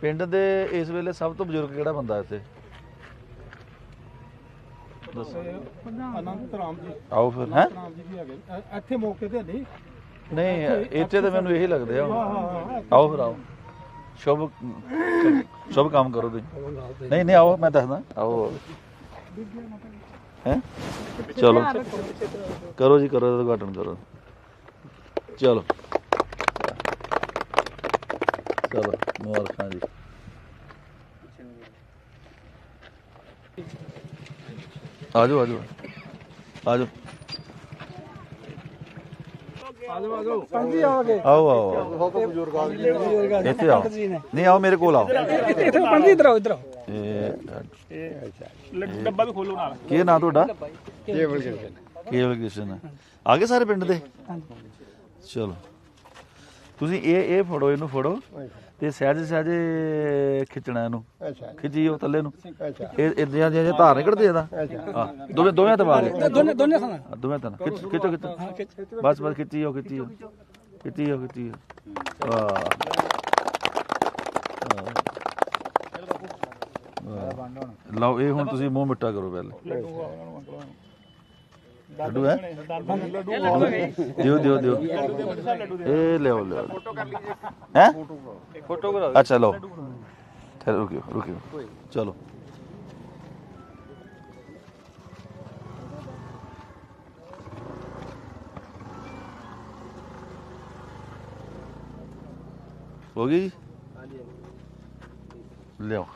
ਪਿੰਡ ਦੇ ਇਸ ਵੇਲੇ ਸਭ ਤੋਂ ਬਜ਼ੁਰਗ ਕਿਹੜਾ ਬੰਦਾ ਇੱਥੇ? ਦੱਸੋ। ਅਨੰਤ ਰਾਮ ਜੀ। ਆਓ ਫਿਰ ਹੈ? ਰਾਮ ਜੀ ਵੀ ਹੈਗੇ। ਅ- ਇੱਥੇ ਮੌਕੇ ਤੇ ਨਹੀਂ। ਨਹੀਂ ਇੱਥੇ ਤਾਂ ਮੈਨੂੰ ਇਹੀ ਲੱਗਦੇ ਆ ਹਾਂ ਹਾਂ ਆਓ ਫਿਰ ਆਓ। ਸ਼ੁਭ ਸ਼ੁਭ ਕੰਮ ਕਰੋ ਤੁਸੀਂ। ਨਹੀਂ ਨਹੀਂ ਆਓ ਮੈਂ ਦੱਸਦਾ। ਆਓ। ਹੈ? ਚਲੋ। ਕਰੋ ਜੀ ਕਰੋ ਉਦਘਾਟਨ ਕਰੋ। ਚਲੋ। ਚਲੋ ਮੁਬਾਰਕਾਂ ਜੀ। ਆਜੋ ਆਜੋ। ਆਜੋ। ਆਓ ਆਓ ਆਓ। ਇੱਥੇ ਆਓ। ਨਹੀਂ ਆਓ ਮੇਰੇ ਕੋਲ ਆਓ। ਇੱਥੇ ਪੰਜੀ ਇਧਰ ਆਓ ਇਧਰ ਆਓ। ਇਹ ਡੱਬਾ ਵੀ ਖੋਲੋ ਨਾਲ। ਕੀ ਨਾਂ ਤੁਹਾਡਾ? ਕੇਵਲ ਕ੍ਰਿਸ਼ਨ। ਕੇਵਲ ਕ੍ਰਿਸ਼ਨ। ਆ ਗਏ ਸਾਰੇ ਪਿੰਡ ਦੇ? ਚਲੋ। ਤੁਸੀਂ ਇਹ ਇਹ ਫੜੋ ਇਹਨੂੰ ਫੜੋ ਤੇ ਸਹਿਜ ਸਹਿਜੇ ਖਿੱਚਣਾ ਇਹਨੂੰ। ਅੱਛਾ। ਖਿੱਚੀਓ ਥੱਲੇ ਨੂੰ। ਅੱਛਾ। ਇਹ ਇਦਾਂ ਜਿਹਾ ਧਾਰ ਨਿਕਲਦੇ ਇਹਦਾ ਹਾਂ ਦੋਵੇਂ ਦੋਵੇਂ ਕੇ ਦੋਨੇ ਦੋਨੇ ਖਾਣਾ ਦੋਵੇਂ ਨਾਲ। ਖਿੱਚ ਖਿੱਚੋ ਖਿੱਚੋ। ਬਸ ਬਸ ਖਿੱਚੀਓ ਖਿੱਚੀਓ ਖਿੱਚੀਓ ਖਿੱਚੀਓ ਵਾਹ। ਲਓ ਇਹ ਹੁਣ ਤੁਸੀਂ ਮੂੰਹ ਮਿੱਠਾ ਕਰੋ ਪਹਿਲੇ। ਲੱਡੂ ਹੈ? ਦਿਓ ਦਿਓ ਦਿਓ। ਇਹ ਲਿਓ ਲਿਓ ਹੈ? ਫੋਟੋ ਕਰਾ ਅੱਛਾ, ਲਓ। ਠਹਿਰ ਰੁਕਿਓ ਰੁਕਿਓ। ਚਲੋ। ਹੋ ਗਈ ਜੀ? ਲਿਓ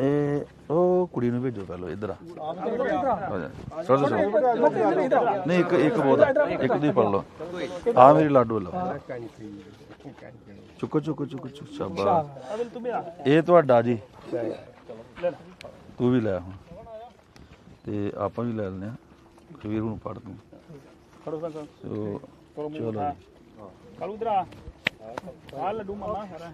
ਇਹ ਉਹ ਕੁੜੀ ਨੂੰ ਭੇਜੋ ਪਹਿਲਾਂ ਇੱਧਰ ਆ। ਆ ਜਾ ਛੋੜ ਛੋੜ ਨਹੀਂ ਇੱਕ ਇੱਕ ਬਹੁਤ ਆ। ਇੱਕ ਦੀ ਫੜ ਲਓ। ਆ ਮੇਰੀ ਲਾਡੂ ਲਓ ਚੁੱਕੋ ਚੁੱਕੋ ਚੁੱਕੋ ਚੁੱਕੋ ਸ਼ਾਬਾਸ਼। ਇਹ ਤੁਹਾਡਾ ਜੀ। ਤੂੰ ਵੀ ਲੈ ਹੁਣ। ਤੇ ਆਪਾਂ ਵੀ ਲੈ ਲੈਨੇ ਆ। ਕਬੀਰ ਨੂੰ ਪੜ ਤੂੰ। ਫੜੋ ਸੰਗ ਸੋ ਚਲੋ ਜੀ। ਕਾਲੂ ਇਧਰ ਆ। ਆ ਲੱਡੂ ਮਾਮਾ ਸਾਰਾ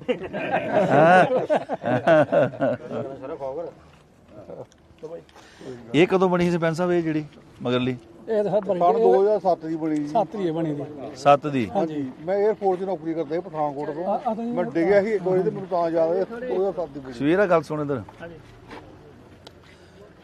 ਇਹ ਕਦੋਂ ਬਣੀ ਸੀ ਪੈਨ ਸਾਹਿਬ ਇਹ ਜਿਹੜੀ ਮਗਰਲੀ? ਇਹ ਤਾਂ ਬਣੀ ਸਾਲ 2007 ਦੀ ਬਣੀ ਜੀ ਸਾਤਰੀ ਬਣੀ ਦੀ 7 ਦੀ? ਹਾਂਜੀ ਮੈਂ 에어ਪੋਰਟ 'ਚ ਨੌਕਰੀ ਕਰਦਾ ਸੀ ਪਠਾਨਕੋਟ ਤੋਂ। ਮੈਂ ਡਿੱਗਿਆ ਸੀ ਇੱਕ ਵਾਰੀ ਤੇ ਮੈਨੂੰ ਤਾਂ ਯਾਦ ਆਇਆ 2007 ਦੀ ਬਣੀ ਸਵੇਰਾ ਗੱਲ ਸੁਣ ਇਧਰ।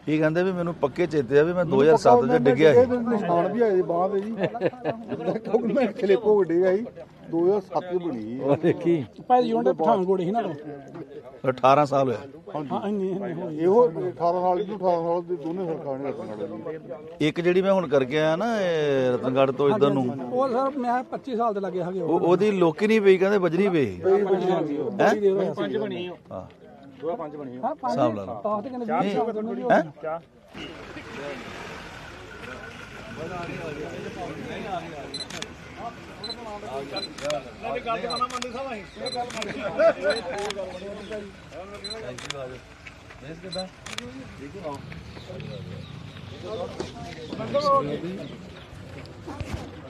ਇਹ ਕਹਿੰਦੇ ਵੀ ਮੈਨੂੰ ਪੱਕੇ ਚੇਤੇ ਆ ਵੀ ਮੈਂ 2007 ਚ ਡਿੱਗਿਆ ਸੀ। ਨਿਸ਼ਾਨ ਵੀ ਆਏ ਬਾਹਾਂ ਦੇ ਜੀ। ਕਿਉਂਕਿ ਮੈਂ ਥਲੇ ਭੋਗ ਡਿੱਗਿਆ ਸੀ 2007 ਦੀ ਬਣੀ ਜੀ ਦੇਖੀ। ਭਾਈ ਜੁੰਡੇ ਪਠਾਨਕੋਟ ਸੀ ਨਾ ਤੋਂ 18 ਸਾਲ ਹੋਇਆ। ਹਾਂ ਇਹੋ 18 ਸਾਲ ਦੀ 18 ਸਾਲ ਦੀ ਦੋਨੇ ਸਰਕਾਰਾਂ ਨੇ ਰੱਖਣਾ ਇੱਕ ਜਿਹੜੀ ਮੈਂ ਹੁਣ ਕਰਕੇ ਆਇਆ ਨਾ ਇਹ ਰਤਨਗੜ੍ਹ ਤੋਂ ਇਧਰ ਨੂੰ ਉਹ ਸਰ ਮੈਂ 25 ਸਾਲ ਦੇ ਲੱਗੇ ਹੈਗੇ ਉਹ ਉਹਦੀ ਲੋਕੀ ਨਹੀਂ ਪਈ ਕਹਿੰਦੇ ਬਜਰੀ ਪਈ। ਹੈ? ਪੰਜ ਬਣੀ ਹਾਂ। ਦੋ ਪੰਜ ਬਣੀ ਹਾਂ ਹਿਸਾਬ ਲਾ ਲਓ ਤਾਂ ਤੇ ਕਹਿੰਦੇ 20 ਸਾਲ ਦੋਨੋਂ ਹੈ ਚਾਹ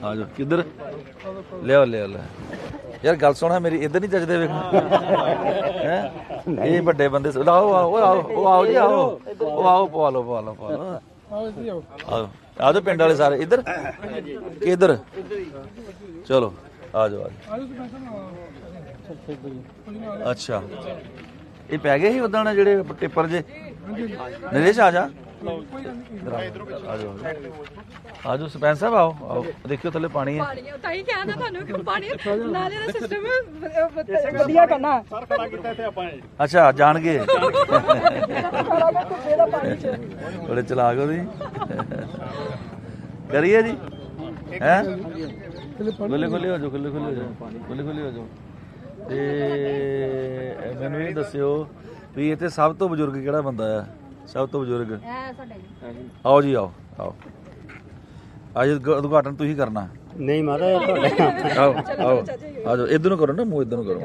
ਆ ਜਾ ਕਿੱਧਰ? ਲਿਆ ਲਿਆ ਲੈ ਯਾਰ, ਗੱਲ ਸੁਣਾ, ਮੇਰੀ ਇੱਧਰ ਨਹੀਂ ਜੱਜਦੇ ਵੇਖ। ਹੈ? ਇਹ ਵੱਡੇ ਬੰਦੇ ਸ- ਆਓ ਆਓ ਆਓ ਜੀ, ਆਓ। ਉਹ ਆਓ ਪਵਾ ਲਓ ਪਵਾ ਲਓ ਪਵਾ ਲਓ ਆਓ ਆ ਜਾਓ ਪਿੰਡ ਵਾਲੇ ਸਾਰੇ। ਇੱਧਰ? ਕਿੱਧਰ? ਚਲੋ ਆ ਜਾਓ ਆ ਜਾਓ ਅੱਛਾ। ਇਹ ਪੈ ਗਏ ਸੀ ਉਦਾਂ ਜਿਹੜੇ ਟਿੱਪਰ ਜੇ? ਨਰੇਸ਼ ਆ ਜਾ। ਇੱਧਰ ਆਓ। ਆ ਜਾਓ। ਆ ਜਾਓ ਸਰਪੰਚ ਸਾਹਿਬ ਆਓ ਆਓ। ਦੇਖਿਓ ਥੱਲੇ ਪਾਣੀ ਹੈ। ਪਾਣੀ ਤਾਂ ਹੀ ਕਹਿੰਦਾ ਤੁਹਾਨੂੰ ਕਿ ਪਾਣੀ ਨਾਲੇ ਦਾ ਸਿਸਟਮ ਵਧੀਆ ਕਰਨਾ। ਸਰ ਖੜਾ ਕੀਤਾ ਇੱਥੇ ਆਪਾਂ ਇਹ। ਅੱਛਾ ਜਾਣਗੇ। ਬੜੇ ਚਲਾਕ ਹੋ ਤੁਸੀਂ। ਕਰੀਏ ਜੀ। ਹੈ? ਖੁੱਲੇ ਖੁੱਲੇ ਹੋ ਜਾਓ ਖੁੱਲੇ ਖੁੱਲੇ ਹੋ ਜਾਓ। ਖੁੱਲੇ ਖੁੱਲੇ ਹੋ ਜਾਓ। ਤੇ ਮੈਨੂੰ ਇਹ ਦੱਸਿਓ ਵੀ ਇੱਥੇ ਸਭ ਤੋਂ ਬਜ਼ੁਰਗ ਕਿਹੜਾ ਬੰਦਾ ਆ? ਸਭ ਤੋਂ ਬਜ਼ੁਰਗ। ਆਓ ਜੀ ਆਓ ਆਓ। ਅੱਜ ਉਦਘ- ਉਦਘਾਟਨ ਤੁਸੀਂ ਕਰਨਾ। ਨਹੀਂ ਮਹਾਰਾਜ ਤੁਹਾਡੇ ਆਓ ਆਓ। ਆ ਜਾਓ ਇਧਰ ਨੂੰ ਕਰੋ ਨਾ ਮੂੰਹ ਇਧਰ ਨੂੰ ਕਰੋ।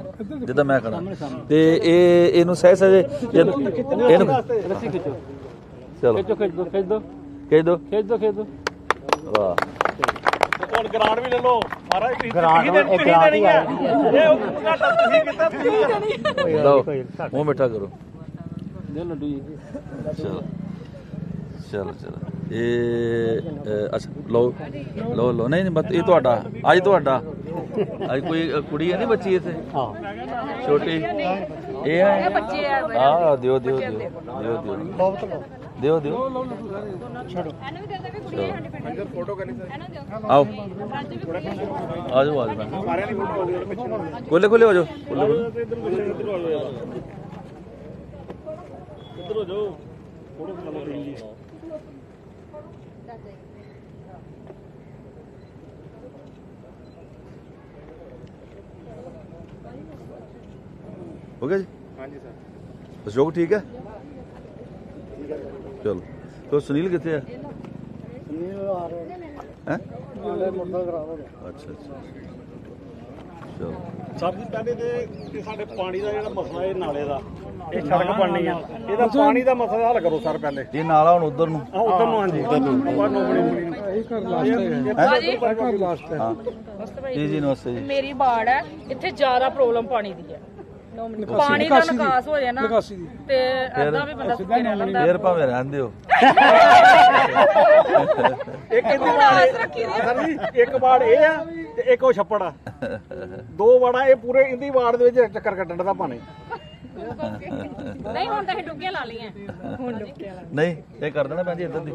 ਜਿੱਦਾਂ ਮੈਂ ਕਰਾਂ ਤੇ ਇਹ ਇਹਨੂੰ ਸਹਿ ਸਹਿ ਇਹਨੂੰ ਰੱਸੀ ਖਿੱਚੋ ਚਲੋ। ਖਿੱਚ ਦੋ ਖਿੱਚ ਦੋ ਖਿੱਚ ਦੋ ਖੇਚ ਦੋ ਖੇਚ ਦੋ ਵਾਹ। ਹੁਣ ਗ੍ਰਾਂਟ ਵੀ ਲੈ ਲਓ ਮਹਾਰਾਜ ਤੁਸੀਂ ਤੁਸੀਂ ਇਹ ਗ੍ਰਾਂਟ ਹੀ ਆ। ਇਹ ਉਹ ਘਾਟਾ ਤੁਸੀਂ ਕੀਤਾ ਤੁਸੀਂ ਲਓ ਮੂੰਹ ਮਿੱਠਾ ਕਰੋ। ਦੇ ਲੱਡੂ ਜੀ ਚਲੋ ਚਲੋ ਚਲੋ ਇਹ ਅੱਛਾ ਲਓ ਲਓ ਲਓ ਨਹੀਂ ਨਹੀਂ ਬਸ ਇਹ ਤੁਹਾਡਾ ਅੱਜ ਤੁਹਾਡਾ ਅੱਜ ਕੋਈ ਅ, ਕੁੜੀ ਹੈ ਨਹੀਂ ਬੱਚੀ ਇੱਥੇ ਹਾਂ ਛੋਟੀ ਇਹ ਹੈ ਬੱਚੇ ਆ ਆ ਦਿਓ ਦਿਓ ਦਿਓ ਦਿਓ ਦਿਓ ਬਹੁਤ ਲੋ ਦਿਓ ਦਿਓ ਇਹਨੂੰ ਵੀ ਦੇ ਦੇ ਵੀ ਕੁੜੀ ਹੈ ਸਾਡੇ ਪਿੰਡ ਫੋਟੋ ਕਰਨੀ ਸਰ ਇਹਨੂੰ ਦਿਓ ਆਓ ਆ ਜਾਓ ਆ ਜਾਓ ਕੋਲੇ ਕੋਲੇ ਹੋ ਜਾਓ ਕੋਲੇ ਕੋਲੇ ਇੱਧਰ ਹੋ ਜਾਓ ਫੋਟੋ ਜੀ ਹੋ ਗਿਆ ਜੀ? ਹਾਂਜੀ ਸਰ। ਅਸ਼ੋਕ ਠੀਕ ਹੈ? ਚਲੋ। ਤੋ ਸੁਨੀਲ ਕਿੱਥੇ ਹੈ? ਸੁਨੀਲ ਆ ਰਹੇ। ਹੈ? ਨੇ ਮੁੰਡਾ ਖਰਾਬ ਹੋ ਗਿਆ। ਅੱਛਾ ਅੱਛਾ। ਚਲੋ। ਸਰ ਜੀ ਪਹਿਲੇ ਤੇ ਸਾਡੇ ਪਾਣੀ ਦਾ ਜਿਹੜਾ ਮਸਲਾ ਇਹ ਨਾਲੇ ਦਾ। ਇਹ ਸੜਕ ਬਣਨੀ ਆ। ਇਹਦਾ ਪਾਣੀ ਦਾ ਮਸਲਾ ਹੱਲ ਕਰੋ ਸਰ ਪਹਿਲੇ। ਇਹ ਨਾਲਾ ਹੁਣ ਉਧਰ ਨੂੰ। ਆ ਉਧਰ ਨੂੰ ਹਾਂਜੀ। ਉਧਰ ਨੂੰ। ਆਪਾਂ ਨੋਬੜੀ ਮੁੜੀ ਨੂੰ। ਇਹੀ ਘਰ ਲਾਸਟ ਹੈ। ਘਰ ਲਾਸਟ ਹੈ। ਜੀ ਜੀ ਨਮਸਤੇ ਜੀ। ਮੇਰੀ ਬਾੜ ਹੈ। ਇੱਥੇ ਜ਼ਿਆਦਾ ਪ੍ਰੋਬਲਮ ਪਾਣੀ ਦੀ ਹੈ। ਪਾਣੀ ਦਾ ਨਿਕਾਸ ਹੋ ਜਾਏ ਨਾ ਨਿਕਾਸੀ ਦੀ। ਤੇ ਅੱਧਾ ਵੀ ਬੰਦਾ ਸੁੱਕੀ ਰਹਿ ਲੈਂਦਾ ਫੇਰ ਭਾਵੇਂ ਰਹਿੰਦੇ ਹੋ। ਇੱਕ ਇਹਦੀ ਆਸ ਰੱਖੀ ਦੀ ਸਰ ਜੀ ਇੱਕ ਵਾਰ ਇਹ ਆ ਤੇ ਇੱਕ ਉਹ ਛੱਪੜ ਆ। ਦੋ ਵਾੜਾਂ ਇਹ ਪੂਰੇ ਇਹਦੀ ਵਾੜ ਦੇ ਵਿੱਚ ਚੱਕਰ ਕੱਢਣ ਦਾ ਪਾਣੀ ਨਹੀਂ ਹੁਣ ਤਾਂ ਇਹ ਡੁੱਗੀਆਂ ਲਾ ਲਈਆਂ। ਹੁਣ ਡੁੱਗੀਆਂ ਲਾ ਨਹੀਂ ਇਹ ਕਰ ਦੇਣਾ ਜੀ ਇੱਧਰ ਦੀ।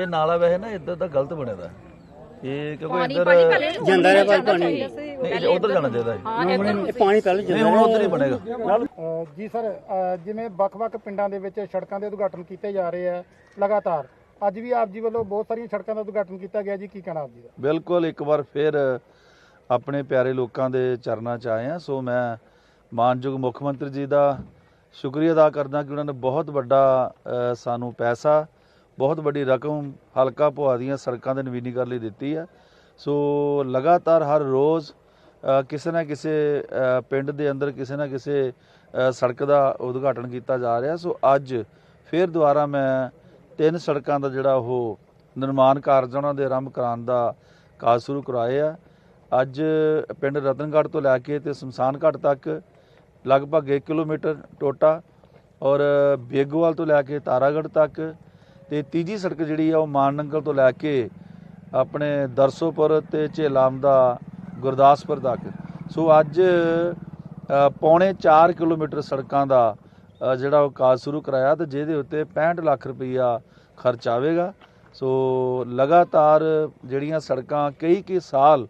ਇਹ ਨਾਲਾ ਵੈਸੇ ਨਾ ਇੱਧਰ ਦਾ ਗਲਤ ਬਣਿਆ ਦਾ। ਇਹ ਕਿਉਂਕਿ ਇੱਧਰ ਜਾਂਦਾ ਰਿਹਾ ਭਾਈ ਪਾਣੀ ਨਹੀਂ ਉਧਰ ਜਾਣਾ ਚਾਹੀਦਾ ਇਹ ਪਾਣੀ ਪਹਿਲੇ ਨਹੀਂ ਹੁਣ ਉਧਰ ਹੀ ਬਣੇਗਾ। ਜੀ ਸਰ ਜਿਵੇਂ ਵੱਖ-ਵੱਖ ਪਿੰਡਾਂ ਦੇ ਵਿੱਚ ਸੜਕਾਂ ਦੇ ਉਦਘਾਟਨ ਕੀਤੇ ਜਾ ਰਹੇ ਆ ਲਗਾਤਾਰ ਅੱਜ ਵੀ ਆਪ ਜੀ ਵੱਲੋਂ ਬਹੁਤ ਸਾਰੀਆਂ ਸੜਕਾਂ ਦਾ ਉਦਘਾਟਨ ਕੀਤਾ ਗਿਆ ਜੀ ਕੀ ਕਹਿਣਾ ਆਪ ਜੀ ਦਾ? ਬਿਲਕੁਲ ਇੱਕ ਵਾਰ ਫਿਰ ਆਪਣੇ ਪਿਆਰੇ ਲੋਕਾਂ ਦੇ ਚਰਨਾਂ 'ਚ ਆਏ ਆ ਸੋ ਮੈਂ ਮਾਨਯੋਗ ਮੁੱਖ ਮੰਤਰੀ ਜੀ ਦਾ ਸ਼ੁਕਰੀਆ ਅਦਾ ਕਰਦਾ ਕਿ ਉਹਨਾਂ ਨੇ ਬਹੁਤ ਵੱਡਾ ਸਾਨੂੰ ਪੈਸਾ, ਬਹੁਤ ਵੱਡੀ ਰਕਮ ਹਲਕਾ ਭੁਆ ਦੀਆਂ ਸੜਕਾਂ ਦੇ ਨਵੀਨੀਕਰਨ ਲਈ ਦਿੱਤੀ ਹੈ। ਸੋ ਲਗਾਤਾਰ ਹਰ ਰੋਜ਼ ਕਿਸੇ ਨਾ ਕਿਸੇ ਪਿੰਡ ਦੇ ਅੰਦਰ ਕਿਸੇ ਨਾ ਕਿਸੇ ਸੜਕ ਦਾ ਉਦਘਾਟਨ ਕੀਤਾ ਜਾ ਰਿਹਾ। ਸੋ ਅੱਜ ਫਿਰ ਦੁਬਾਰਾ ਮੈਂ ਤਿੰਨ ਸੜਕਾਂ ਦਾ ਜਿਹੜਾ ਉਹ ਨਿਰਮਾਣ ਕਾਰਜ ਉਹਨਾਂ ਦੇ ਆਰੰਭ ਕਰਾਉਣ ਦਾ ਕਾਜ ਸ਼ੁਰੂ ਕਰਾਏ ਅੱਜ ਪਿੰਡ ਰਤਨਗੜ੍ਹ ਤੋਂ ਲੈ ਕੇ ਤੇ ਸ਼ਮਸ਼ਾਨ ਘਾਟ ਤੱਕ ਲਗਭਗ 1 ਕਿਲੋਮੀਟਰ ਟੋਟਾ ਔਰ ਬੇਗੋਵਾਲ ਤੋਂ ਲੈ ਕੇ ਤਾਰਾਗੜ੍ਹ ਤੱਕ ਤੇ ਤੀਜੀ ਸੜਕ ਜਿਹੜੀ ਆ ਉਹ ਮਾਨਨੰਗਲ ਤੋਂ ਲੈ ਕੇ ਆਪਣੇ ਦਰਸੋਪੁਰ ਤੇ ਝੇਲਾਮ ਦਾ ਗੁਰਦਾਸਪੁਰ ਤੱਕ। ਸੋ ਅੱਜ ਪੌਣੇ 4 ਕਿਲੋਮੀਟਰ ਸੜਕਾਂ ਦਾ ਜਿਹੜਾ ਉਹ ਕਾਜ ਸ਼ੁਰੂ ਕਰਾਇਆ ਤੇ ਜਿਹਦੇ ਉੱਤੇ 65 ਲੱਖ ਰੁਪਈਆ ਖਰਚ ਆਵੇਗਾ। ਸੋ ਲਗਾਤਾਰ ਜਿਹੜੀਆਂ ਸੜਕਾਂ ਕਈ ਕਈ ਸਾਲ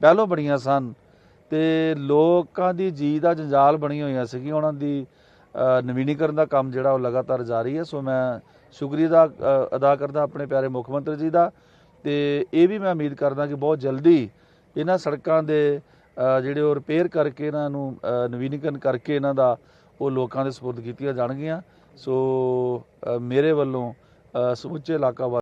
ਪਹਿਲੋਂ ਬਣੀਆਂ ਸਨ ਤੇ ਲੋਕਾਂ ਦੀ ਜੀ ਦਾ ਜੰਜਾਲ ਬਣੀ ਹੋਈਆਂ ਸੀਗੀਆਂ। ਉਹਨਾਂ ਦੀ ਨਵੀਨੀਕਰਨ ਦਾ ਕੰਮ ਜਿਹੜਾ ਉਹ ਲਗਾਤਾਰ ਜਾਰੀ ਹੈ। ਸੋ ਮੈਂ ਸ਼ੁਕਰੀਆ ਦਾ ਅਦਾ ਕਰਦਾ ਆਪਣੇ ਪਿਆਰੇ ਮੁੱਖ ਮੰਤਰੀ ਜੀ ਦਾ। ਤੇ ਇਹ ਵੀ ਮੈਂ ਉਮੀਦ ਕਰਦਾ ਕਿ ਬਹੁਤ ਜਲਦੀ ਇਹਨਾਂ ਸੜਕਾਂ ਦੇ ਜਿਹੜੇ ਉਹ ਰਿਪੇਅਰ ਕਰਕੇ ਇਹਨਾਂ ਨੂੰ ਨਵੀਨੀਕਰਨ ਕਰਕੇ ਇਹਨਾਂ ਦਾ ਉਹ ਲੋਕਾਂ ਦੇ ਸਪੁਰਦ ਕੀਤੀਆਂ ਜਾਣਗੀਆਂ। ਸੋ ਮੇਰੇ ਵੱਲੋਂ ਸਮੁੱਚੇ ਇਲਾਕਾ ਵਾ-